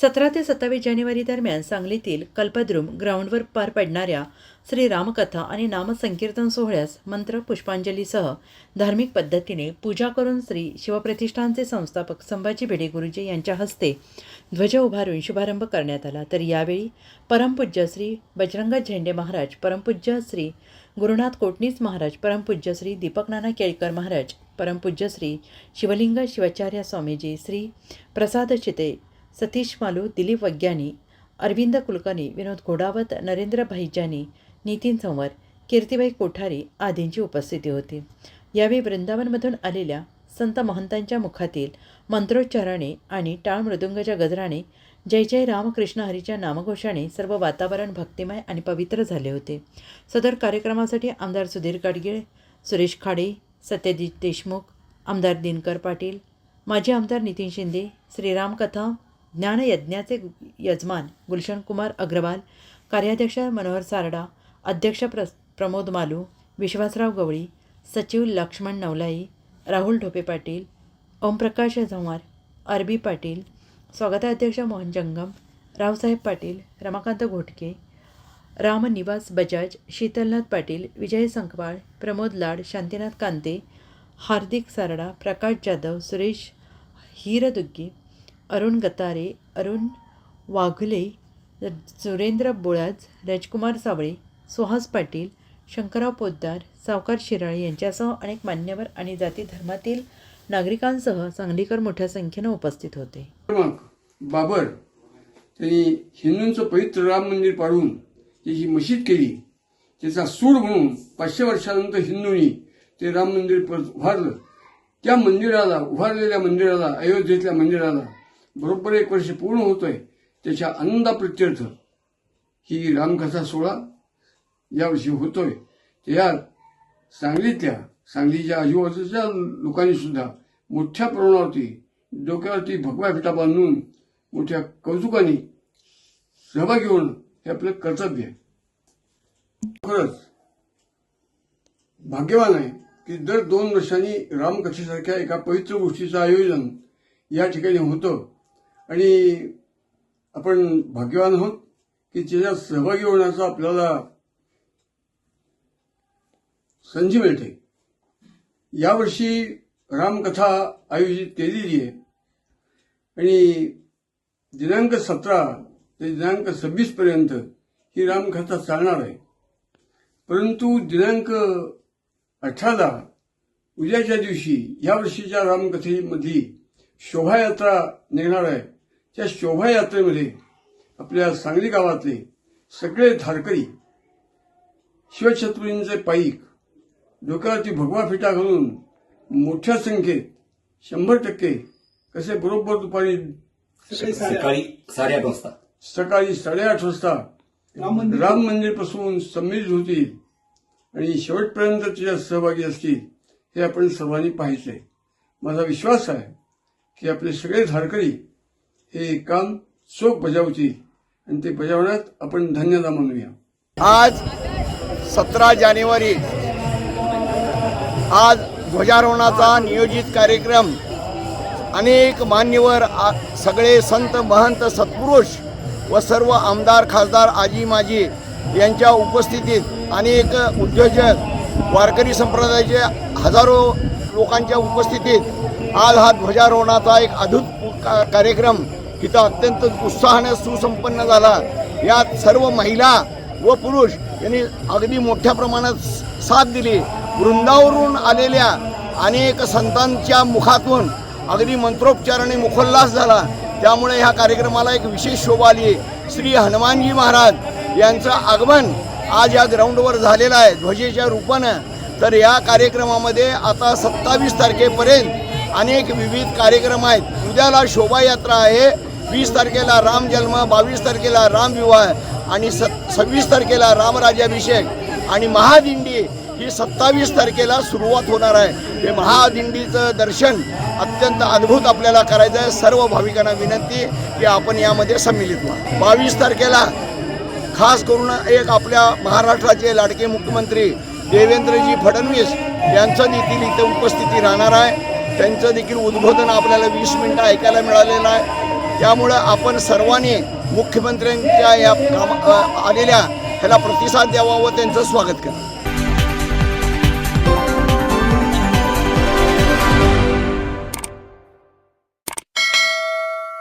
सतरा ते सत्तावीस जानेवारी दरम्यान सांगलीतील कल्पद्रुम ग्राउंडवर पार पडणाऱ्या श्री रामकथा आणि नामसंकीर्तन सोहळ्यास मंत्र पुष्पांजलीसह धार्मिक पद्धतीने पूजा करून श्री शिवप्रतिष्ठानचे संस्थापक संभाजी भिडे गुरुजी यांच्या हस्ते ध्वज उभारून शुभारंभ करण्यात आला. तर यावेळी परमपूज्य श्री बजरंग झेंडे महाराज परमपूज्य श्री गुरुनाथ कोटणीस महाराज परमपूज्य श्री दीपक नाना केळकर महाराज परमपूज्य श्री शिवलिंग शिवाचार्य स्वामीजी श्री प्रसाद चिते सतीश मालू दिलीप वग्यानी अरविंद कुलकर्णी विनोद घोडावत नरेंद्र भाईजानी नितीन संवर कीर्तिबाई कोठारी आदींची उपस्थिती होती. यावेळी वृंदावनमधून आलेल्या संत महंतांच्या मुखातील मंत्रोच्चाराने आणि टाळ मृदुंगाच्या गजराने जय जय रामकृष्ण हरीच्या नामघोषाने सर्व वातावरण भक्तिमय आणि पवित्र झाले होते. सदर कार्यक्रमासाठी आमदार सुधीर गाडगीळ सुरेश खाडे सत्यजित देशमुख आमदार दिनकर पाटील माजी आमदार नितीन शिंदे श्रीराम कथा ज्ञानयज्ञाचे यजमान गुलशन कुमार अग्रवाल कार्याध्यक्ष मनोहर सारडा अध्यक्ष प्र प्रमोद मालू विश्वासराव गवळी सचिव लक्ष्मण नवलाई राहुल ढोपे पाटील ओमप्रकाश झंवार अरबी पाटील स्वागताध्यक्ष मोहन जंगम रावसाहेब पाटील रमाकांत घोटके रामनिवास बजाज शीतलनाथ पाटील विजय संकवाळ प्रमोद लाड शांतीनाथ कांते हार्दिक सारडा प्रकाश जाधव सुरेश हिरदुग्गी अरुण गतारे अरुण वाघुले सुरेंद्र बोळाज राजकुमार सावळे सुहास पाटील शंकरराव पोद्दार सावकार शिराळे यांच्यासह अनेक मान्यवर आणि जाती धर्मातील नागरिकांसह सांगलीकर मोठ्या संख्येनं उपस्थित होते. बाबर. त्यांनी हिंदूंचं पवित्र राम मंदिर पाडून त्याची मशीद केली त्याचा सूड म्हणून पाचशे वर्षानंतर हिंदूंनी ते राम मंदिर परत उभारलं. त्या मंदिराला उभारलेल्या मंदिराला अयोध्येतल्या मंदिराला बरोबर एक वर्ष पूर्ण होतोय त्याच्या आनंदाप्रित्यर्थ ही रामकथा सोहळा यावर्षी होतोय. त्यात सांगलीतल्या सांगलीच्या आजूबाजूच्या लोकांनी सुद्धा मोठ्या प्रमाणावरती डोक्यावरती भगवा फिटा बांधून मोठ्या कौतुकाने सहभागी होणं हे आपलं कर्तव्य आहे. खरंच भाग्यवान आहे की दर दोन वर्षांनी रामकथेसारख्या एका पवित्र गोष्टीचं आयोजन या ठिकाणी होतं. आणि आपण भाग्यवान आहोत की त्याच्यात सहभागी होण्याचा आपल्याला संधी मिळते. यावर्षी रामकथा आयोजित केलेली आहे. आणि दिनांक सतरा ते दिनांक सव्वीस पर्यंत ही रामकथा चालणार आहे. परंतु दिनांक अठराला उद्याच्या दिवशी या वर्षीच्या रामकथेमधली शोभायात्रा निघणार आहे. त्या शोभायात्रेमध्ये आपल्या सांगली गावातले सगळे धारकरी शिवछत्रपतींचे पाईक डोक्यावरती भगवा फिटा घालून मोठ्या संख्येत शंभर टक्के कसे बरोबर दुपारी सकाळी साडेआठ वाजता. सकाळी साडेआठ वाजता राम मंदिर. पासून संमिलित होतील आणि शेवटपर्यंत त्याच्यात सहभागी असतील हे आपण सर्वांनी पाहायचंय. माझा विश्वास आहे की आपले सगळे धारकरी हे काम चोख बजावतील आणि ते बजावण्यात आपण धन्यता मानूया आज सतरा जानेवारी आज ध्वजारोहणाचा नियोजित कार्यक्रम. अनेक मान्यवर आ- सगळे संत महंत सत्पुरुष व सर्व आमदार खासदार आजी माजी यांच्या उपस्थितीत अनेक उद्योजक वारकरी संप्रदायाचे हजारो लोकांच्या उपस्थितीत आज हा ध्वजारोहणाचा एक अद्भुत का- कार्यक्रम इथं अत्यंत उत्साहाने सुसंपन्न झाला. यात सर्व महिला व पुरुष यांनी अगदी मोठ्या प्रमाणात साथ दिली. वृंदावरून आलेल्या अनेक संतांच्या मुखातून अगदी मंत्रोच्चाराने मुखोल्लास झाला. त्यामुळे ह्या कार्यक्रमाला एक विशेष शोभा आली. श्री हनुमानजी महाराज यांचं आगमन आज या ग्राउंडवर झालेलं आहे. ध्वजेच्या रूपानं. तर या कार्यक्रमामध्ये आता सत्तावीस तारखेपर्यंत अनेक विविध कार्यक्रम आहेत. उद्याला शोभायात्रा आहे. वीस तारखेला राम जन्म बावीस तारखेला राम विवाह आणि स सव्वीस तारखेला रामराज्याभिषेक आणि महादिंडी ही सत्तावीस तारखेला सुरुवात होणार आहे. हे महादिंडीचं दर्शन अत्यंत अद्भुत आपल्याला करायचं आहे. सर्व भाविकांना विनंती की आपण यामध्ये सम्मिलित व्हा. बावीस तारखेला खास करून एक आपल्या महाराष्ट्राचे लाडके मुख्यमंत्री देवेंद्रजी फडणवीस यांचं देखील इथे उपस्थिती राहणार आहे. त्यांचं देखील उद्बोधन आपल्याला वीस मिनटं ऐकायला मिळालेलं आहे. त्यामुळं आपण सर्वांनी मुख्यमंत्र्यांच्या या काम आलेल्या ह्याला प्रतिसाद द्यावा व त्यांचं स्वागत करा.